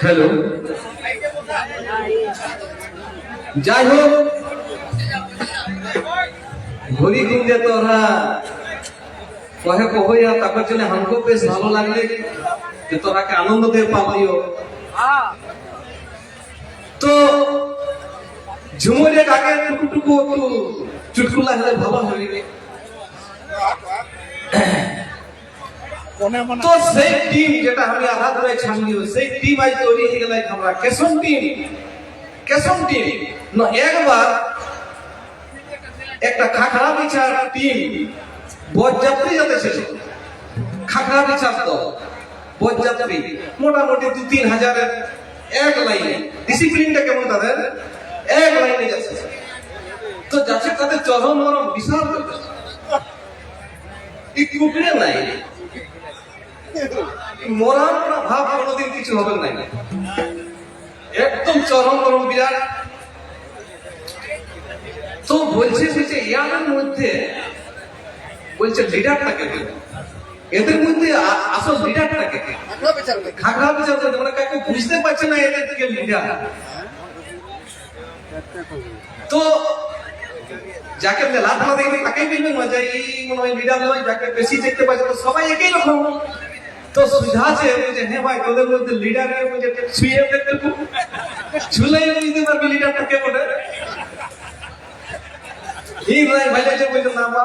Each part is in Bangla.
হ্যালো যাই হোক, ঘড়ি যে তোরা কহে কহইয়া তারপর জন্য হামকো বেশ ভালো লাগলে যে তোরাকে আনন্দ দিয়ে পাবাইও তো ঝুমুরে ডাকে টুকু টুকু একটু চুটকুলা হলে ভালো হইবে তো সেই টিম যেটা আমি আধা ধরে ছাড়লিও সেই টিম আজ তৈরি হয়ে গেল আমরা। কেসন টিম। কেসন টিম। না, একবার একটা খাখড়া বিচার টিম বরযাত্রী যাতে ছিল খাখড়া বিচার তো বরযাত্রী। মোটামুটি দু তিন হাজারের এক লাইনে। ডিসিপ্লিনটা কেমন তাদের? এক লাইনে যাচ্ছে। তো যাচ্ছে তাদের চরম মরম, বিশাল। এই নাই। মরার ভাব কোনোদিন কিছু হবে না একদম চরম মরম বিরাট তো বলছে বলছে ইয়াদের মধ্যে, বলছে লিডারটাকে কে? এদের মধ্যে আসল লিডারটাকে? খাগড়া বিচার করতে মানে কাকে বুঝতে পারছে না এদের থেকে লিডার তো যাকে লাভ না দেখবে তাকেই বলবেন না যে এই মনে হয় লিডার নয় যাকে বেশি দেখতে পাচ্ছে সবাই একই রকম তো সুঝাছে যে হ্যাঁ ভাই তোদের মধ্যে লিডার বলছে ছুঁয়ে দেখতে ছুলেই বুঝতে পারবি লিডারটা কে বলে এই নয় ভাই যে বলছে না বা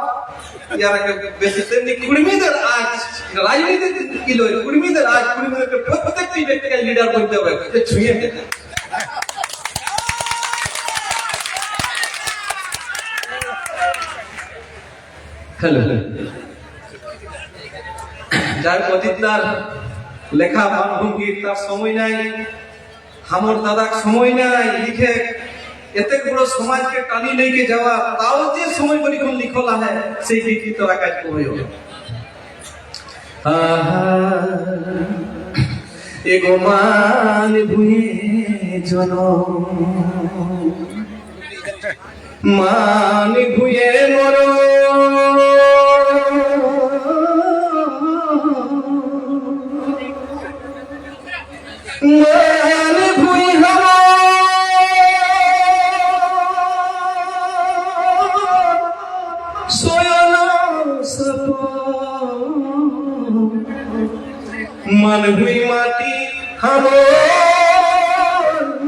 ইয়ারা বেশি তেমনি কুড়িমিদের আজ রাজনীতি কি লয় কুড়িমিদের আজ কুড়িমিদের প্রত্যেকটি ব্যক্তিকে লিডার করতে হবে যে ছুঁয়ে দেখতে হ্যালো যার অজিতদার লেখা মানভঙ্গি, তার সময় নাই আমার দাদার সময় নাই, লিখে এতে বড় সমাজকে টানি লেগে যাওয়া, তাও যে সময় পরিক্ষণ লিখল আহে সেই লিখিত আকাশ কহয় এগো মান ভুয়ে জন মান ভুয়ে মর মান ভুই মাটি হাম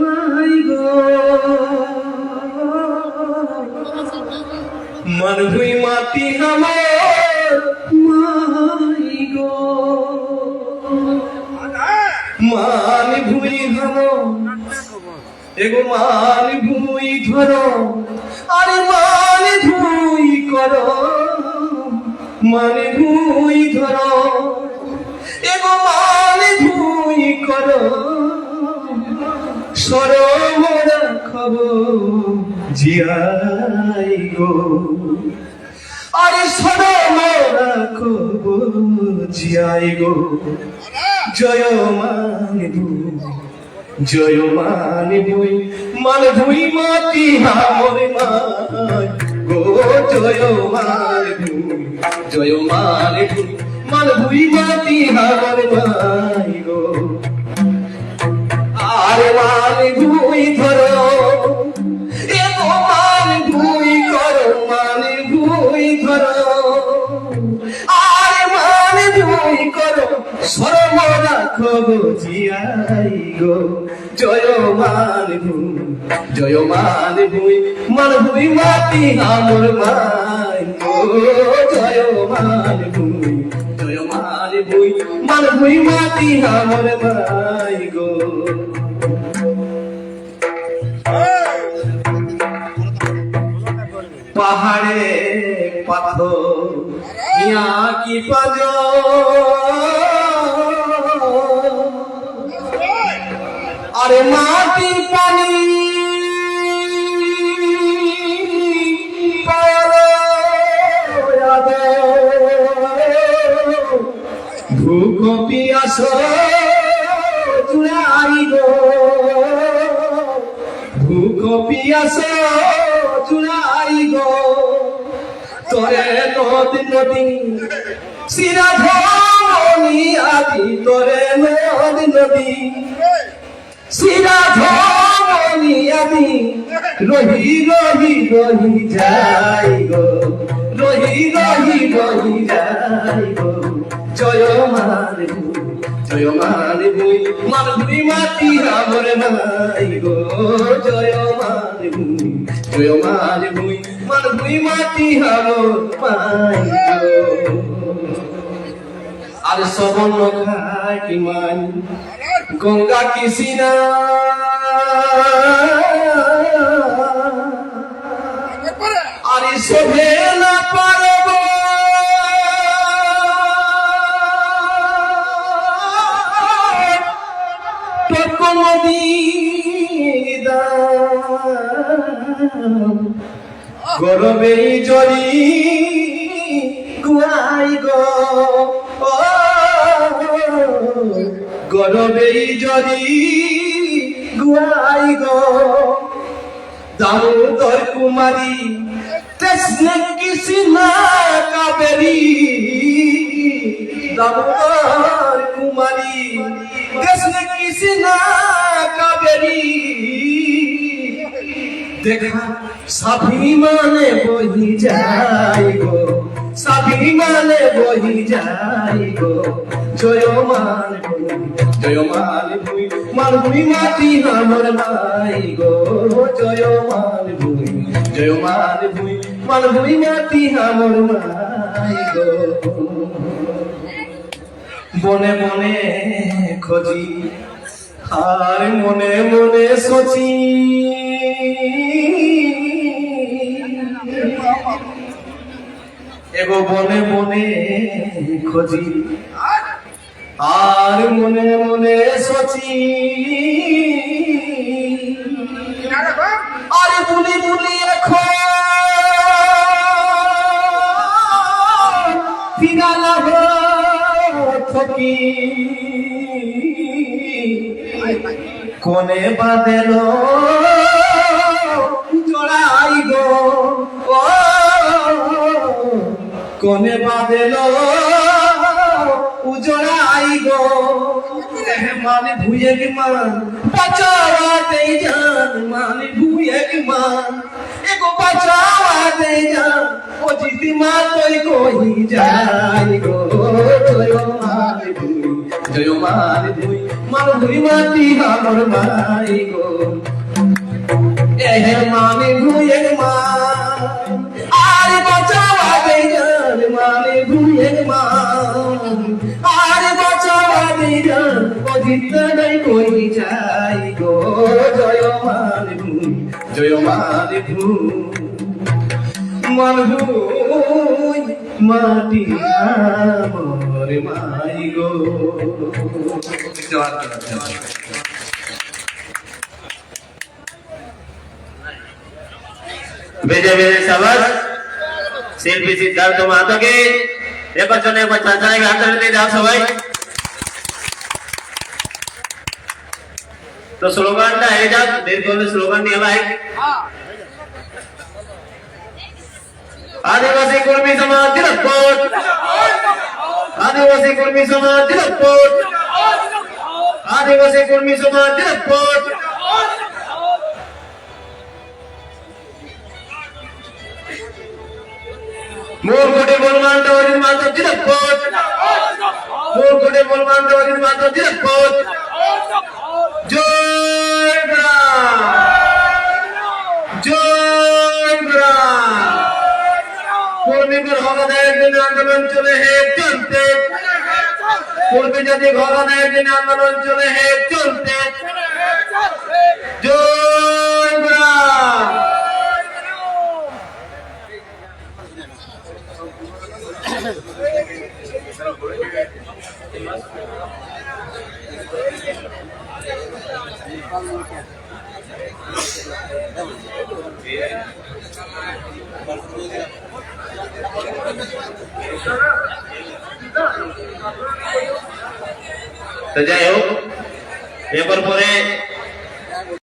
নাই গো। মান ভুই মাটি হাম নাই গো। মান ভুই হাম এগো মান ভুই ধরো। আরে মান ভুই করো। মান ভুই ধরো। এগো মান ভুই করো। সরম রাখব জিয়াই গো। আরে সরম রাখব জিয়াই গো। জয় মান ভুই জয় মান ভুই মান ভুই মাটি হামর মাই গো। জয় মান ভুই জয় মান ভুই ভুই মাটি হামর মাই গো। আরে ভুই ধরো এ গো মান ভুই করো ভুই ধরো। আরে মান করো সরম রাখো গো জয় ভুই জয় ভুই মান ভুই মাটি আমর মাই গো। জয় ভুই মান ভুই মান ভুই মাটি আমর মাই গো। পাহাড়ে পাথর ইয়া কি পাজ আরে মাটি পিয়াস চুড়াই গো ভূক পিয়াস চুড়াই গো তোরে নদী নদী শিরা ধর নদী শিরা ধমনি আদি। রহি রহি রহি যাই গো রহি রহি রহি যাই গো জয় মাটি আমার নাই গো জয় মান ভুই জয় মান ভুই মান ভুই মাটি আমার গো। আর সবন কি মান গঙ্গা কৃষ্ণা আরে শোভে না পারব গরবে জরি গুয়াই গো গরবে জরি গুয়াই গো। দামোদর কুমারী কৃষ্ণ কৃষ্ণ কাবেরী। দামোদর কুমারী কৃষ্ণ কৃষ্ণ কাবেরী। দেখা, স্বাভিমানে বহি যাই গো, স্বাভিমানে বহি যাই গো জয় মান জয় মান ভুই মান ভুই মাটি আমার নাই গো জয় মান ভুই জয় মান ভুই মান ভুই মাটি আমার নাই গো। বনে বনে খোঁজি, আর মনে মনে সচি। এগো বনে বনে খোঁজি আর মনে মনে সচি। আরে বুলি বুলি এখন থকি। কোনে বাদেল? জড়াই গো। কোনে বাদেল? মানে ভুয়ে গে মান বাঁচাওয়াতে যান মানে ভুয়ে গে মান এগো বাঁচাওয়াতে যান ও জিতি মা তুই কই যাই গো। জয় মান ভুই জয় মান ভুই মান ভুই মাটি আমার মাই গো। এহে মানে ভুয়ে মান বাঁচাওয়াতে যান ও জিতে নাই কই যাই গো। জয় মান জয় মান ভুই মাটি আমার মাই গো। জয় জয় জয়। বেজে বেজে সাবাস শিল্পী সিদ্ধার্থ মাহাতোকে এবার জন্য একবার চাচাকে হাত ধরে দিয়ে দাও সবাই। तो स्लोगन टा है जा देर को स्लोगन नहीं लाए आदिवासी कुर्मी समाज तिरपोट आदिवासी कुर्मी समाज तिरपोट आदिवासी कुर्मी समाज तिरपोट మూర్ఖుడి బుల్మాంట వరిన మాతో తిరగపోత్ మూర్ఖుడి బుల్మాంట వరిన మాతో తిరగపోత్ কর্মীদের হকাদায়ের জন্য আন্দোলন চলে হে, চলতে। কর্মী জাতি হকাদায়ের জন্য আন্দোলন চলে হে, চলতে। জয় গ্রাম তো যাই হোক এরপর পরে